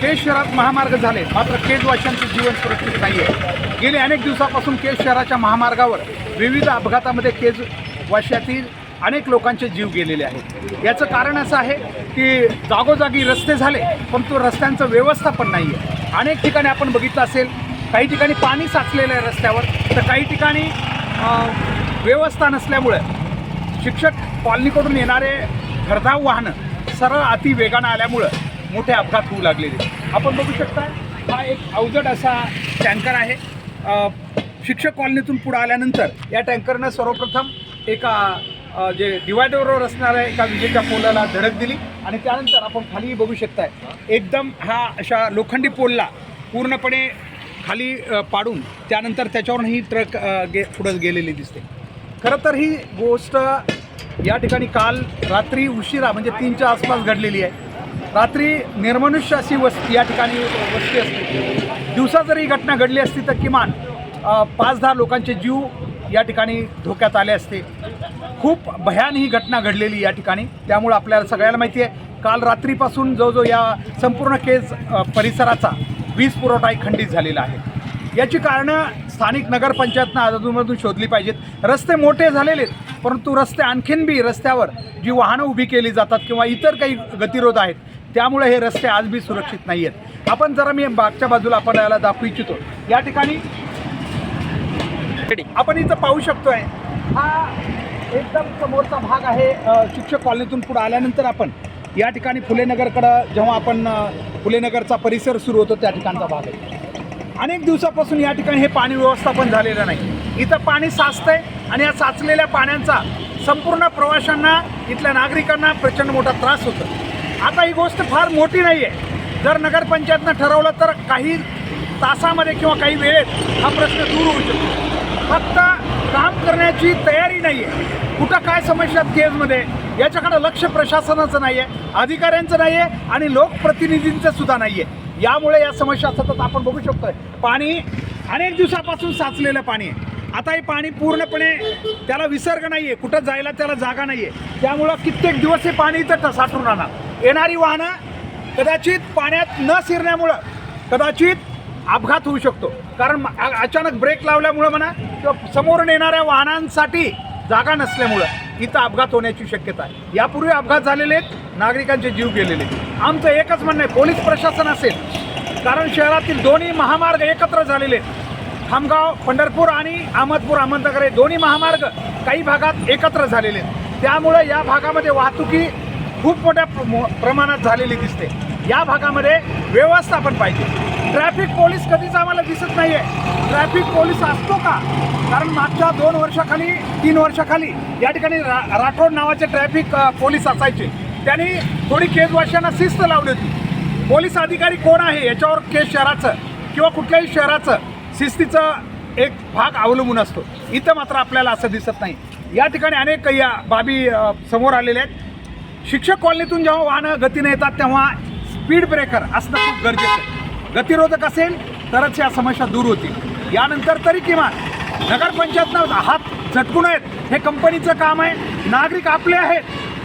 केज शहरात महामार्ग झाले. मात्र केजवाशांचे जीवन सुरक्षित नाही आहे गेले अनेक दिवसापासून केज शहराच्या महामार्गावर विविध अपघातामध्ये केजवाशातील अनेक लोकांचे जीव गेलेले आहेत. याचं कारण असं आहे की जागोजागी रस्ते झाले पण तो रस्त्यांचं व्यवस्थापन नाही आहे अनेक ठिकाणी आपण बघितलं असेल काही ठिकाणी पाणी साचलेलं आहे रस्त्यावर तर काही ठिकाणी व्यवस्था नसल्यामुळं शिक्षक कॉलनीकडून येणारे घरधाव वाहनं सरळ अति वेगानं आल्यामुळं मोठे अपघात होऊ लागलेले. आपण बघू शकता हा एक अवजड असा टँकर आहे. शिक्षक कॉलनीतून पुढे आल्यानंतर या टँकरनं सर्वप्रथम एका जे डिवायडरवर असणाऱ्या एका विजेच्या पोलाला धडक दिली आणि त्यानंतर आपण खालीही बघू शकताय एकदम हा अशा लोखंडी पोलला पूर्णपणे खाली पाडून त्यानंतर त्याच्यावरून ही ट्रक गे पुढं गेलेली दिसते. खरं तर ही गोष्ट या ठिकाणी काल रात्री उशिरा म्हणजे तीनच्या आसपास घडलेली आहे. रात्री निर्मनुष्य अशी वस्ती या ठिकाणी वस्ती असते. दिवसा जर ही घटना घडली असती तर किमान पाच दहा लोकांचे जीव या ठिकाणी धोक्यात आले असते. खूप भयान ही घटना घडलेली या ठिकाणी. त्यामुळं आपल्याला सगळ्याला माहिती आहे काल रात्रीपासून जो जो या संपूर्ण केस परिसराचा वीज पुरवठाही खंडित झालेला आहे. याची कारणं स्थानिक नगरपंचायतनं अधूनमधून शोधली पाहिजेत. रस्ते मोठे झालेले आहेत परंतु रस्ते आणखीन बी रस्त्यावर जी वाहनं उभी केली जातात किंवा इतर काही गतिरोध आहेत त्यामुळे हे रस्ते आज बी सुरक्षित नाही आहेत आपण जरा मी मागच्या बाजूला आपण याला दाखवू इच्छितो. या ठिकाणी आपण इथं पाहू शकतोय हा एकदम समोरचा भाग आहे शिक्षक कॉलनीतून पुढे आल्यानंतर आपण या ठिकाणी फुलेनगरकडं जेव्हा आपण फुलेनगरचा परिसर सुरू होतो त्या ठिकाणचा भाग आहे. अनेक दिवसापासून या ठिकाणी हे पाणी व्यवस्थापन झालेलं नाही. इथं पाणी साचतंय आणि या साचलेल्या पाण्याचा संपूर्ण प्रवाशांना इथल्या नागरिकांना प्रचंड मोठा त्रास होतो आता ही गोष्ट फार मोठी नाही आहे जर नगरपंचायतनं ठरवलं तर काही तासामध्ये किंवा काही वेळेत हा प्रश्न दूर होऊ शकतो. फक्त काम करण्याची तयारी नाही आहे कुठं काय समस्या आहेत केजमध्ये याच्याकडं लक्ष प्रशासनाचं नाही आहे अधिकाऱ्यांचं नाही आहे आणि लोकप्रतिनिधींचं सुद्धा नाही आहे यामुळे या समस्या सतत आपण बघू शकतोय. पाणी अनेक दिवसापासून साचलेलं पाणी आहे. आता हे पाणी पूर्णपणे त्याला विसर्ग नाही आहे कुठं जायला त्याला जागा नाही आहे त्यामुळं कित्येक दिवस हे पाणी इथं साठून राहणार. येणारी वाहनं कदाचित पाण्यात न शिरण्यामुळं कदाचित अपघात होऊ शकतो. कारण अचानक ब्रेक लावल्यामुळं म्हणा किंवा समोरून येणाऱ्या वाहनांसाठी जागा नसल्यामुळं इथं अपघात होण्याची शक्यता आहे. यापूर्वी अपघात झालेले आहेत नागरिकांचे जीव गेलेले आहेत. आमचं एकच म्हणणं आहे पोलीस प्रशासन असेल कारण शहरातील दोन्ही महामार्ग एकत्र झालेले आहेत. खामगाव पंढरपूर आणि अहमदपूर अहमदनगर हे दोन्ही महामार्ग काही भागात एकत्र झालेले आहेत. त्यामुळं या भागामध्ये वाहतुकी खूप मोठ्या प्र- मो- प्रमाणात झालेली दिसते. या भागामध्ये व्यवस्थापन पाहिजे. ट्रॅफिक पोलीस कधीच आम्हाला दिसत नाही आहे ट्रॅफिक पोलीस असतो का? कारण मागच्या दोन वर्षाखाली तीन वर्षाखाली या ठिकाणी रा राठोड नावाचे ट्रॅफिक पोलीस असायचे. त्यांनी थोडी केजवाशांना शिस्त लावली होती. पोलीस अधिकारी कोण आहे याच्यावर केस शहराचं किंवा कुठल्याही शहराचं शिस्तीचं एक भाग अवलंबून असतो. इथं मात्र आपल्याला असं दिसत नाही. या ठिकाणी अनेक या बाबी समोर आलेल्या आहेत. शिक्षक कॉलनीतून जेव्हा वाहनं गतीने येतात तेव्हा स्पीड ब्रेकर असणं खूप गरजेचं आहे. गतिरोधक असेल तरच या समस्या दूर होतील. यानंतर तरी किमान नगरपंचायतनं हात झटकू आहेत हे कंपनीचं काम आहे. नागरिक आपले आहेत.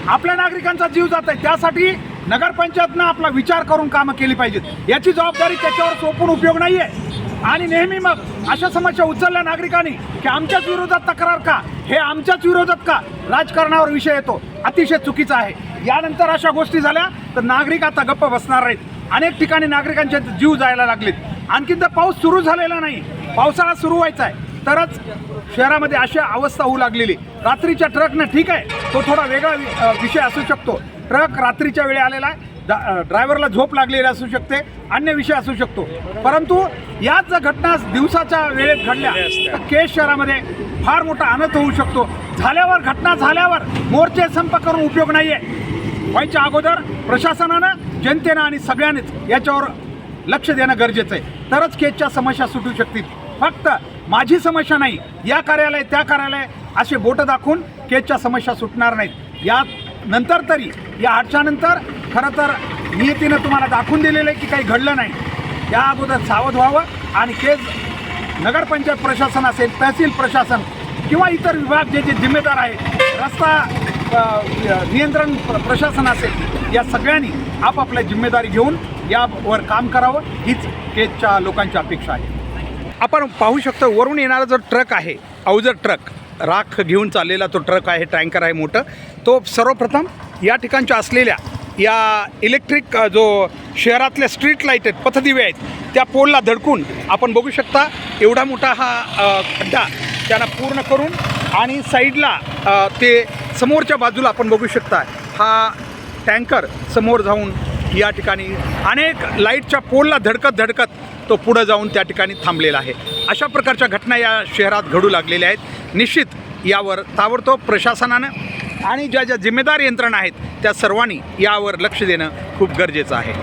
आपल्या नागरिकांचा जीव जात आहे. त्यासाठी नगरपंचायतनं आपला विचार करून कामं केली पाहिजेत. याची जबाबदारी त्याच्यावर सोपून उपयोग नाही आहे आणि नेहमी मग अशा समस्या उचलल्या नागरिकांनी की आमच्याच विरोधात तक्रार का? हे आमच्याच विरोधात का? राजकारणावर विषय येतो. अतिशय चुकीचा आहे. यानंतर अशा गोष्टी झाल्या तर नागरिक आता गप्प बसणार नाहीत अनेक ठिकाणी नागरिकांचे जीव जायला लागलेत. आणखी तर पाऊस सुरू झालेला नाही. पावसाळा सुरू व्हायचा आहे. तरच शहरामध्ये अशी अवस्था होऊ लागलेली. रात्रीच्या ट्रकनं ठीक आहे. तो थोडा वेगळा वि- विषय असू शकतो. ट्रक रात्रीच्या वेळी आलेला आहे. ड्रायव्हरला झोप लागलेली असू शकते. अन्य विषय असू शकतो. परंतु याच जर घटना दिवसाच्या वेळेत घडल्या. तर केस शहरामध्ये फार मोठा अनर्थ होऊ शकतो. झाल्यावर घटना झाल्यावर मोर्चे संप करून उपयोग नाही आहे व्हायच्या अगोदर प्रशासनानं जनतेनं आणि सगळ्यांनीच याच्यावर लक्ष देणं गरजेचं आहे. तरच केसच्या समस्या सुटू शकतील. फक्त माझी समस्या नाही या कार्यालय त्या कार्यालय असे बोटं दाखवून केसच्या समस्या सुटणार नाहीत. या नंतर तरी या आठच्यानंतर खरं तर नियतीनं तुम्हाला दाखवून दिलेलं आहे की काही घडलं नाही. या अगोदर सावध व्हावं. आणि केस नगरपंचायत प्रशासन असेल तहसील प्रशासन किंवा इतर विभाग जे जे जिम्मेदार आहेत रस्ता नियंत्रण प्रशासन असेल या सगळ्यांनी आपापल्या जिम्मेदारी घेऊन यावर काम करावं. हीच केजच्या लोकांची अपेक्षा आहे. आपण पाहू शकतो वरून येणारा जो ट्रक आहे अवजर ट्रक राख घेऊन चाललेला तो ट्रक आहे टँकर आहे मोठं. तो सर्वप्रथम या ठिकाणच्या असलेल्या या इलेक्ट्रिक जो शहरातल्या स्ट्रीट लाइट आहेत पथदिवे आहेत त्या पोलला धडकून आपण बघू शकता एवढा मोठा हा खड्डा त्यांना पूर्ण करून आणि साईडला ते समोरच्या बाजूला आपण बघू शकता हा टँकर समोर जाऊन या ठिकाणी अनेक लाईटच्या पोलला धडकत धडकत तो पुढं जाऊन त्या ठिकाणी थांबलेला आहे. अशा प्रकारच्या घटना या शहरात घडू लागलेल्या आहेत. निश्चित यावर ताबडतोब प्रशासनानं आणि ज्या ज्या जिम्मेदार यंत्रणा आहेत त्या सर्वांनी यावर लक्ष देणं खूप गरजेचं आहे.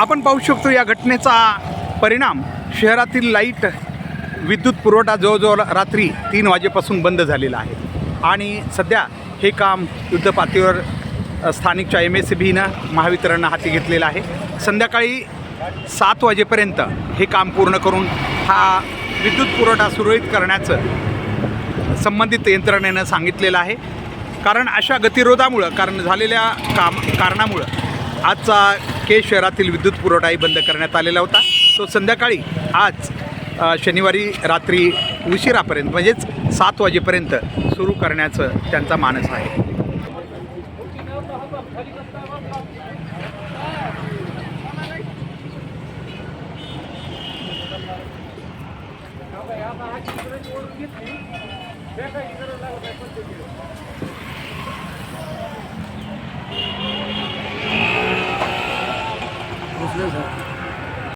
आपण पाहू शकतो या घटनेचा परिणाम. शहरातील लाइट विद्युत पुरवठा जवळजवळ रात्री तीन वाजेपासून बंद झालेला आहे. आणि सध्या हे काम युद्धपातळीवर स्थानिकच्या एम एस बीनं महावितरणनं हाती घेतलेलं आहे. संध्याकाळी सात वाजेपर्यंत हे काम पूर्ण करून हा विद्युत पुरवठा सुरळीत करण्याचं संबंधित यंत्रणेनं सांगितलेलं आहे. कारण अशा गतिरोधामुळं कारण झालेल्या काम कारणामुळं आजचा के शहरातील विद्युत पुरवठाही बंद करण्यात आलेला होता. तो संध्याकाळी आज शनिवारी रात्री उशिरापर्यंत म्हणजेच सात वाजेपर्यंत सुरू करण्याचं त्यांचा मानस आहे